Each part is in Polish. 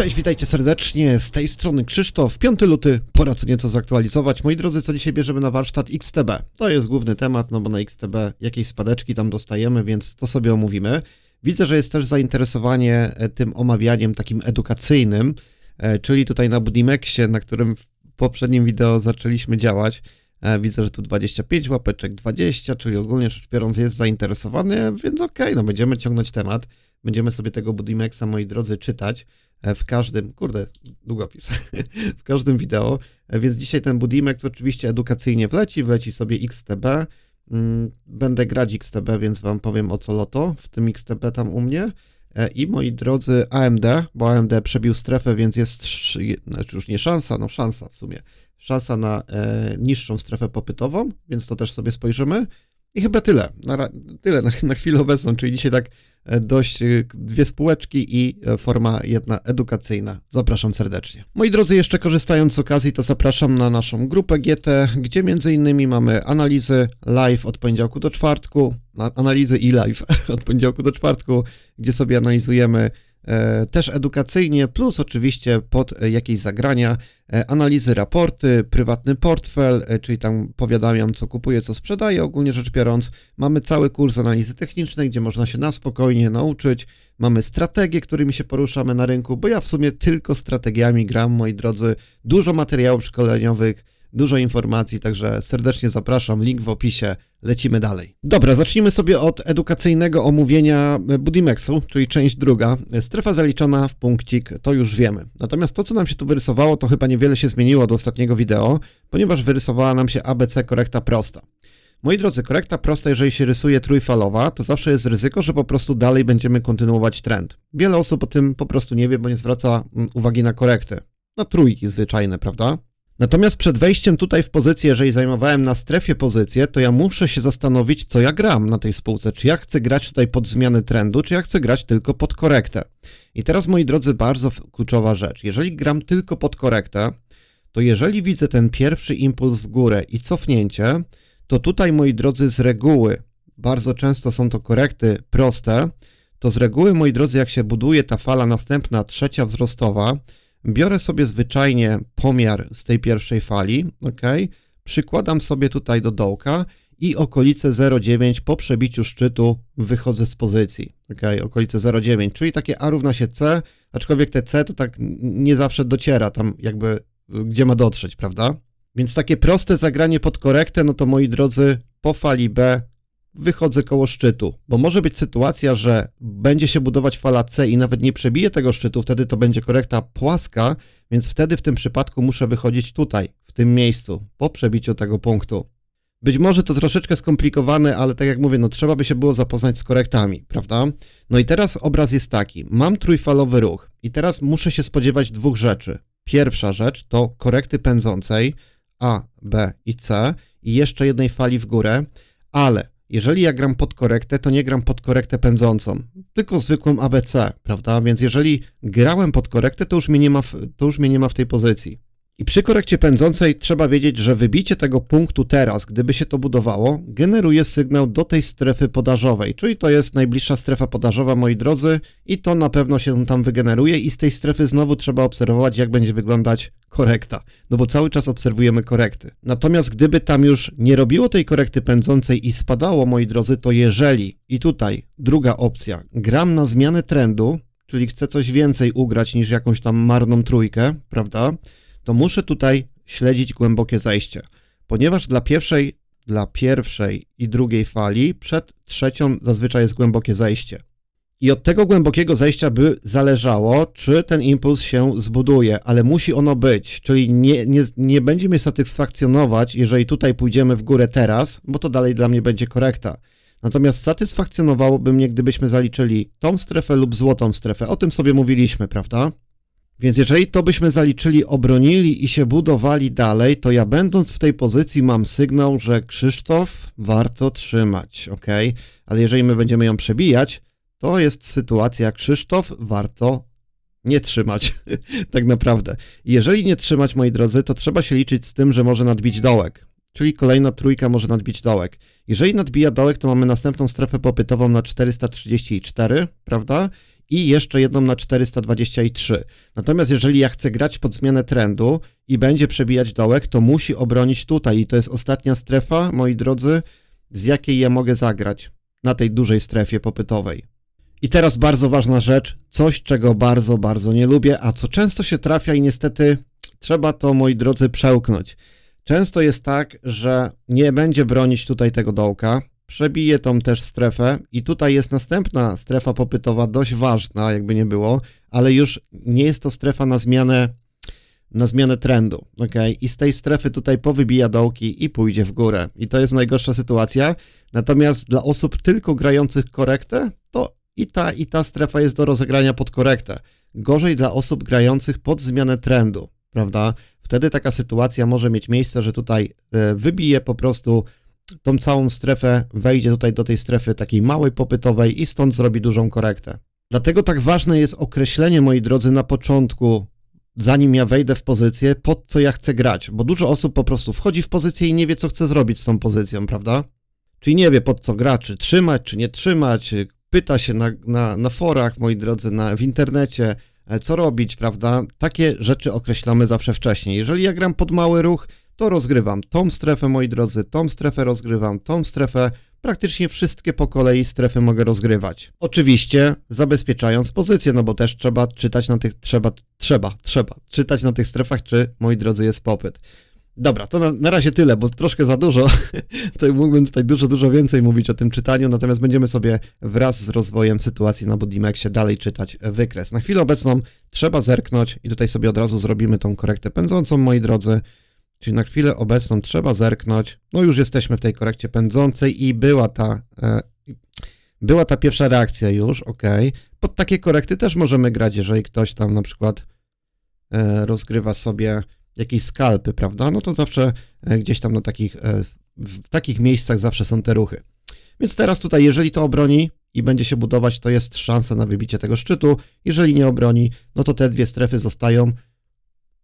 Cześć, witajcie serdecznie, z tej strony Krzysztof, 5 luty, pora co nieco zaktualizować. Moi drodzy, co dzisiaj bierzemy na warsztat XTB? To jest główny temat, no bo na XTB jakieś spadeczki tam dostajemy, więc to sobie omówimy. Widzę, że jest też zainteresowanie e, tym omawianiem takim edukacyjnym, e, czyli tutaj na Budimexie, na którym w poprzednim wideo zaczęliśmy działać. E, Widzę, że tu 25 łapeczek, 20, czyli ogólnie rzecz biorąc jest zainteresowany, więc okej, no będziemy ciągnąć temat. Będziemy sobie tego Budimexa, moi drodzy, czytać e, w każdym, kurde, długopis, w każdym wideo. E, Więc dzisiaj ten Budimex oczywiście edukacyjnie wleci, wleci sobie XTB. Mm, Będę grać XTB, więc wam powiem o co loto w tym XTB tam u mnie. E, I moi drodzy AMD, bo AMD przebił strefę, więc jest, znaczy już nie szansa, no szansa w sumie, szansa na niższą strefę popytową, więc to też sobie spojrzymy. I chyba tyle, na, tyle na, na chwilę obecną, czyli dzisiaj tak e, dość e, dwie spółeczki i e, forma jedna edukacyjna. Zapraszam serdecznie. Moi drodzy, jeszcze korzystając z okazji, to zapraszam na naszą grupę GT, gdzie między innymi mamy analizy live od poniedziałku do czwartku, na- analizy i live od poniedziałku do czwartku, gdzie sobie analizujemy też edukacyjnie, plus oczywiście pod e, jakieś zagrania, e, analizy, raporty, prywatny portfel, e, czyli tam powiadamiam, co kupuję, co sprzedaję, ogólnie rzecz biorąc. Mamy cały kurs analizy technicznej, gdzie można się na spokojnie nauczyć. Mamy strategie, którymi się poruszamy na rynku, bo ja w sumie tylko strategiami gram, moi drodzy. Dużo materiałów szkoleniowych, dużo informacji, także serdecznie zapraszam, link w opisie. Lecimy dalej. Dobra, zacznijmy sobie od edukacyjnego omówienia e, Budimexu, czyli część druga. Strefa zaliczona w punkcik, to już wiemy. Natomiast to, co nam się tu wyrysowało, to chyba niewiele się zmieniło do ostatniego wideo, ponieważ wyrysowała nam się ABC korekta prosta. Moi drodzy, korekta prosta, jeżeli się rysuje trójfalowa, to zawsze jest ryzyko, że po prostu dalej będziemy kontynuować trend. Wiele osób o tym po prostu nie wie, bo nie zwraca mm, uwagi na korekty. Na trójki zwyczajne, prawda? Natomiast przed wejściem tutaj w pozycję, jeżeli zajmowałem na strefie pozycję, to ja muszę się zastanowić, co ja gram na tej spółce. Czy ja chcę grać tutaj pod zmianę trendu, czy ja chcę grać tylko pod korektę. I teraz, moi drodzy, bardzo kluczowa rzecz. Jeżeli gram tylko pod korektę, to jeżeli widzę ten pierwszy impuls w górę i cofnięcie, to tutaj, moi drodzy, z reguły, bardzo często są to korekty proste, to z reguły, moi drodzy, jak się buduje ta fala następna, trzecia wzrostowa, biorę sobie zwyczajnie pomiar z tej pierwszej fali, ok? Przykładam sobie tutaj do dołka i okolice 0,9 po przebiciu szczytu wychodzę z pozycji, ok? Okolice 0,9, czyli takie A równa się C, aczkolwiek te C to tak nie zawsze dociera tam jakby, y, gdzie ma dotrzeć, prawda? Więc takie proste zagranie pod korektę, no to moi drodzy, po fali B wychodzę koło szczytu, bo może być sytuacja, że będzie się budować fala C i nawet nie przebije tego szczytu, wtedy to będzie korekta płaska, więc wtedy w tym przypadku muszę wychodzić tutaj, w tym miejscu, po przebiciu tego punktu. Być może to troszeczkę skomplikowane, ale tak jak mówię, no trzeba by się było zapoznać z korektami, prawda? No i teraz obraz jest taki. Mam trójfalowy ruch i teraz muszę się spodziewać dwóch rzeczy. Pierwsza rzecz to korekty pędzącej A, B i C i jeszcze jednej fali w górę, ale jeżeli ja gram pod korektę, to nie gram pod korektę pędzącą, tylko zwykłą ABC, prawda? Więc jeżeli grałem pod korektę, to już mnie nie ma w, to już mnie nie ma w tej pozycji. I przy korekcie pędzącej trzeba wiedzieć, że wybicie tego punktu teraz, gdyby się to budowało, generuje sygnał do tej strefy podażowej, czyli to jest najbliższa strefa podażowa, moi drodzy, i to na pewno się tam wygeneruje i z tej strefy znowu trzeba obserwować, jak będzie wyglądać korekta, no bo cały czas obserwujemy korekty. Natomiast gdyby tam już nie robiło tej korekty pędzącej i spadało, moi drodzy, to jeżeli, i tutaj druga opcja, gram na zmianę trendu, czyli chcę coś więcej ugrać niż jakąś tam marną trójkę, prawda? To muszę tutaj śledzić głębokie zejście, ponieważ dla pierwszej, dla pierwszej i drugiej fali przed trzecią zazwyczaj jest głębokie zejście. I od tego głębokiego zejścia by zależało, czy ten impuls się zbuduje, ale musi ono być, czyli nie, nie, nie będzie mnie satysfakcjonować, jeżeli tutaj pójdziemy w górę teraz, bo to dalej dla mnie będzie korekta. Natomiast satysfakcjonowałoby mnie, gdybyśmy zaliczyli tą strefę lub złotą strefę. O tym sobie mówiliśmy, prawda? Więc jeżeli to byśmy zaliczyli, obronili i się budowali dalej, to ja będąc w tej pozycji mam sygnał, że Krzysztof warto trzymać, ok? Ale jeżeli my będziemy ją przebijać, to jest sytuacja Krzysztof warto nie trzymać, tak naprawdę. Jeżeli nie trzymać, moi drodzy, to trzeba się liczyć z tym, że może nadbić dołek. Czyli kolejna trójka może nadbić dołek. Jeżeli nadbija dołek, to mamy następną strefę popytową na 434, prawda? I jeszcze jedną na 423. Natomiast jeżeli ja chcę grać pod zmianę trendu i będzie przebijać dołek, to musi obronić tutaj i to jest ostatnia strefa, moi drodzy, z jakiej ja mogę zagrać na tej dużej strefie popytowej. I teraz bardzo ważna rzecz, coś czego bardzo, bardzo nie lubię, a co często się trafia i niestety trzeba to, moi drodzy, przełknąć. Często jest tak, że nie będzie bronić tutaj tego dołka, przebije tą też strefę i tutaj jest następna strefa popytowa, dość ważna, jakby nie było, ale już nie jest to strefa na zmianę, na zmianę trendu, ok? I z tej strefy tutaj powybija dołki i pójdzie w górę. I to jest najgorsza sytuacja. Natomiast dla osób tylko grających korektę, to i ta, i ta strefa jest do rozegrania pod korektę. Gorzej dla osób grających pod zmianę trendu, prawda? Wtedy taka sytuacja może mieć miejsce, że tutaj e, wybije po prostu tą całą strefę, wejdzie tutaj do tej strefy takiej małej popytowej i stąd zrobi dużą korektę. Dlatego tak ważne jest określenie, moi drodzy, na początku, zanim ja wejdę w pozycję, pod co ja chcę grać, bo dużo osób po prostu wchodzi w pozycję i nie wie, co chce zrobić z tą pozycją, prawda? Czyli nie wie, pod co gra, czy trzymać, czy nie trzymać, pyta się na, na, na forach, moi drodzy, na, w internecie, e, co robić, prawda? Takie rzeczy określamy zawsze wcześniej. Jeżeli ja gram pod mały ruch, to rozgrywam tą strefę, moi drodzy, tą strefę rozgrywam, tą strefę, praktycznie wszystkie po kolei strefy mogę rozgrywać. Oczywiście zabezpieczając pozycję, no bo też trzeba czytać na tych, trzeba, trzeba, trzeba czytać na tych strefach, czy, moi drodzy, jest popyt. Dobra, to na, na razie tyle, bo troszkę za dużo. to mógłbym tutaj dużo, dużo więcej mówić o tym czytaniu, natomiast będziemy sobie wraz z rozwojem sytuacji na Budimexie dalej czytać wykres. Na chwilę obecną trzeba zerknąć i tutaj sobie od razu zrobimy tą korektę pędzącą, moi drodzy. Czyli na chwilę obecną trzeba zerknąć. No już jesteśmy w tej korekcie pędzącej i była ta, e, była ta pierwsza reakcja już, ok. Pod takie korekty też możemy grać, jeżeli ktoś tam na przykład e, rozgrywa sobie jakieś skalpy, prawda? No to zawsze e, gdzieś tam na takich, e, w takich miejscach zawsze są te ruchy. Więc teraz tutaj, jeżeli to obroni i będzie się budować, to jest szansa na wybicie tego szczytu. Jeżeli nie obroni, no to te dwie strefy zostają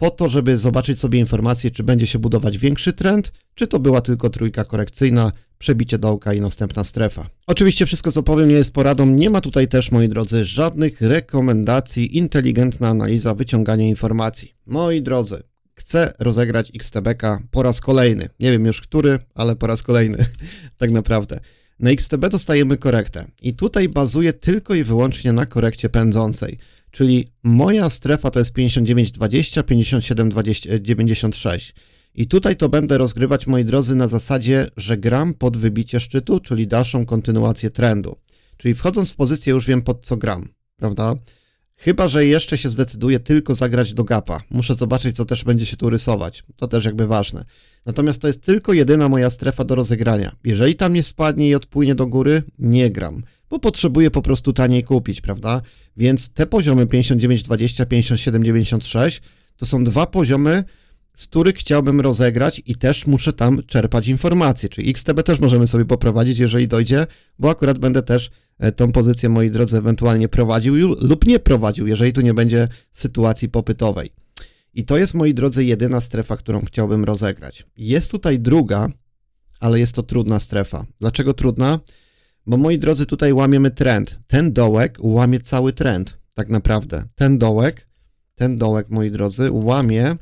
po to, żeby zobaczyć sobie informację, czy będzie się budować większy trend, czy to była tylko trójka korekcyjna, przebicie dołka i następna strefa. Oczywiście wszystko, co powiem, nie jest poradą. Nie ma tutaj też, moi drodzy, żadnych rekomendacji, inteligentna analiza, wyciąganie informacji. Moi drodzy, chcę rozegrać XTBK po raz kolejny. Nie wiem już który, ale po raz kolejny, tak naprawdę. Na XTB dostajemy korektę i tutaj bazuję tylko i wyłącznie na korekcie pędzącej. Czyli moja strefa to jest 59,20, 57,96. I tutaj to będę rozgrywać, moi drodzy, na zasadzie, że gram pod wybicie szczytu, czyli dalszą kontynuację trendu. Czyli wchodząc w pozycję już wiem pod co gram, prawda? Chyba, że jeszcze się zdecyduję tylko zagrać do gapa. Muszę zobaczyć, co też będzie się tu rysować. To też jakby ważne. Natomiast to jest tylko jedyna moja strefa do rozegrania. Jeżeli tam nie spadnie i odpłynie do góry, nie gram bo potrzebuję po prostu taniej kupić, prawda? Więc te poziomy 59,20, 57,96 to są dwa poziomy, z których chciałbym rozegrać i też muszę tam czerpać informacje, czyli XTB też możemy sobie poprowadzić, jeżeli dojdzie, bo akurat będę też e, tą pozycję, moi drodzy, ewentualnie prowadził lub nie prowadził, jeżeli tu nie będzie sytuacji popytowej. I to jest, moi drodzy, jedyna strefa, którą chciałbym rozegrać. Jest tutaj druga, ale jest to trudna strefa. Dlaczego trudna? Bo moi drodzy, tutaj łamiemy trend. Ten dołek łamie cały trend, tak naprawdę. Ten dołek, ten dołek, moi drodzy, łamie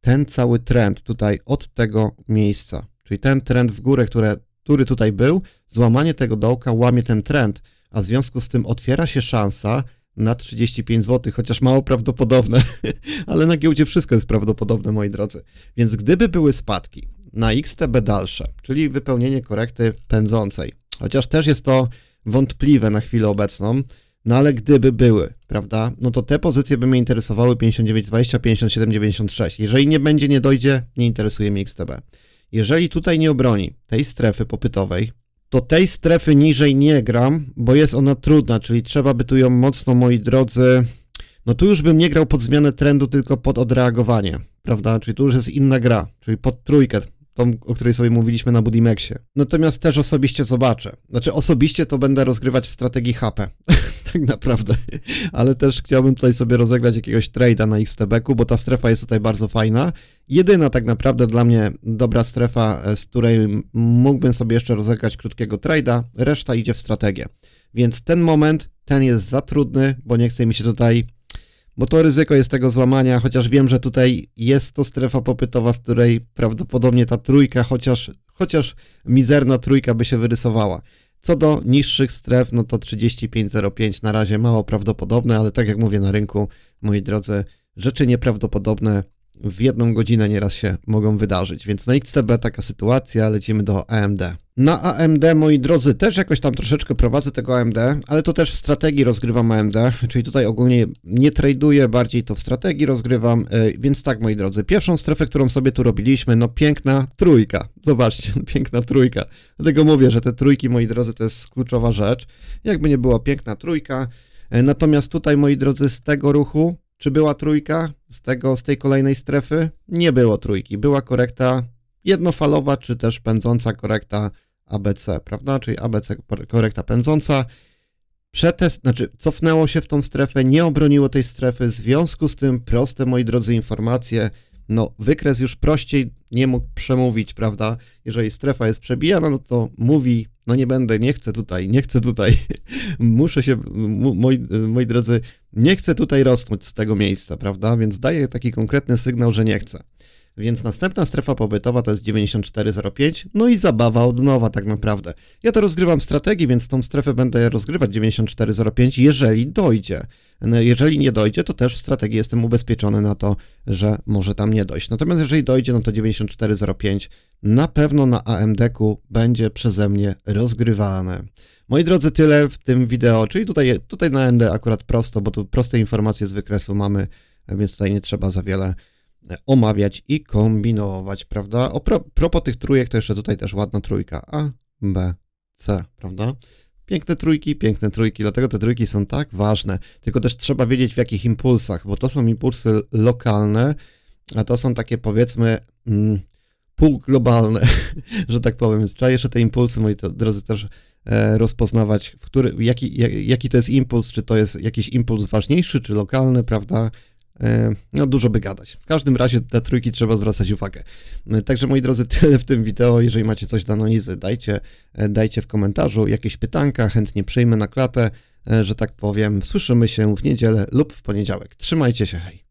ten cały trend tutaj od tego miejsca. Czyli ten trend w górę, które, który tutaj był, złamanie tego dołka łamie ten trend, a w związku z tym otwiera się szansa na 35 zł, chociaż mało prawdopodobne, ale na giełdzie wszystko jest prawdopodobne, moi drodzy. Więc gdyby były spadki na XTB dalsze, czyli wypełnienie korekty pędzącej, Chociaż też jest to wątpliwe na chwilę obecną, no ale gdyby były, prawda, no to te pozycje by mnie interesowały 59,20, 57,96. Jeżeli nie będzie, nie dojdzie, nie interesuje mnie XTB. Jeżeli tutaj nie obroni tej strefy popytowej, to tej strefy niżej nie gram, bo jest ona trudna, czyli trzeba by tu ją mocno, moi drodzy, no tu już bym nie grał pod zmianę trendu, tylko pod odreagowanie, prawda, czyli tu już jest inna gra, czyli pod trójkę, tą, o której sobie mówiliśmy na Budimexie. Natomiast też osobiście zobaczę. Znaczy osobiście to będę rozgrywać w strategii HP, tak naprawdę. Ale też chciałbym tutaj sobie rozegrać jakiegoś trade'a na XTB-ku, bo ta strefa jest tutaj bardzo fajna. Jedyna tak naprawdę dla mnie dobra strefa, e, z której mógłbym sobie jeszcze rozegrać krótkiego trade'a, reszta idzie w strategię. Więc ten moment ten jest za trudny, bo nie chce mi się tutaj, bo to ryzyko jest tego złamania, chociaż wiem, że tutaj jest to strefa popytowa, z której prawdopodobnie ta trójka, chociaż, chociaż mizerna trójka by się wyrysowała. Co do niższych stref, no to 35,05 na razie mało prawdopodobne, ale tak jak mówię na rynku, moi drodzy, rzeczy nieprawdopodobne w jedną godzinę nieraz się mogą wydarzyć. Więc na XTB taka sytuacja, lecimy do AMD. Na AMD, moi drodzy, też jakoś tam troszeczkę prowadzę tego AMD, ale to też w strategii rozgrywam AMD, czyli tutaj ogólnie nie traduję, bardziej to w strategii rozgrywam, yy, więc tak, moi drodzy, pierwszą strefę, którą sobie tu robiliśmy, no piękna trójka. Zobaczcie, piękna trójka. Dlatego mówię, że te trójki, moi drodzy, to jest kluczowa rzecz. Jakby nie było piękna trójka, yy, natomiast tutaj, moi drodzy, z tego ruchu czy była trójka z, tego, z tej kolejnej strefy? Nie było trójki. Była korekta jednofalowa, czy też pędząca korekta ABC, prawda? Czyli ABC korekta pędząca. Przetest, znaczy cofnęło się w tą strefę, nie obroniło tej strefy, w związku z tym proste, moi drodzy, informacje, no wykres już prościej nie mógł przemówić, prawda? Jeżeli strefa jest przebijana, no to mówi, no nie będę, nie chcę tutaj, nie chcę tutaj, muszę się, moi, moi drodzy, nie chcę tutaj rosnąć z tego miejsca, prawda? Więc daję taki konkretny sygnał, że nie chcę. Więc następna strefa pobytowa to jest 94,05, no i zabawa od nowa tak naprawdę. Ja to rozgrywam strategii, więc tą strefę będę rozgrywać 94,05, jeżeli dojdzie. No, jeżeli nie dojdzie, to też w strategii jestem ubezpieczony na to, że może tam nie dojść. Natomiast jeżeli dojdzie, no to 94,05 na pewno na AMD-ku będzie przeze mnie rozgrywane. Moi drodzy, tyle w tym wideo, czyli tutaj, tutaj na AMD akurat prosto, bo tu proste informacje z wykresu mamy, więc tutaj nie trzeba za wiele omawiać i kombinować, prawda? O pro, propos tych trójek, to jeszcze tutaj też ładna trójka A, B, C, prawda? Piękne trójki, piękne trójki, dlatego te trójki są tak ważne. Tylko też trzeba wiedzieć w jakich impulsach, bo to są impulsy lokalne, a to są takie powiedzmy mm, półglobalne, że tak powiem. Więc trzeba jeszcze te impulsy, moi drodzy, też e, rozpoznawać, w który, jaki, jaki to jest impuls, czy to jest jakiś impuls ważniejszy, czy lokalny, prawda? no dużo by gadać. W każdym razie te trójki trzeba zwracać uwagę. Także moi drodzy, tyle w tym wideo. Jeżeli macie coś do analizy, dajcie, dajcie w komentarzu jakieś pytanka, chętnie przyjmę na klatę, że tak powiem. Słyszymy się w niedzielę lub w poniedziałek. Trzymajcie się, hej.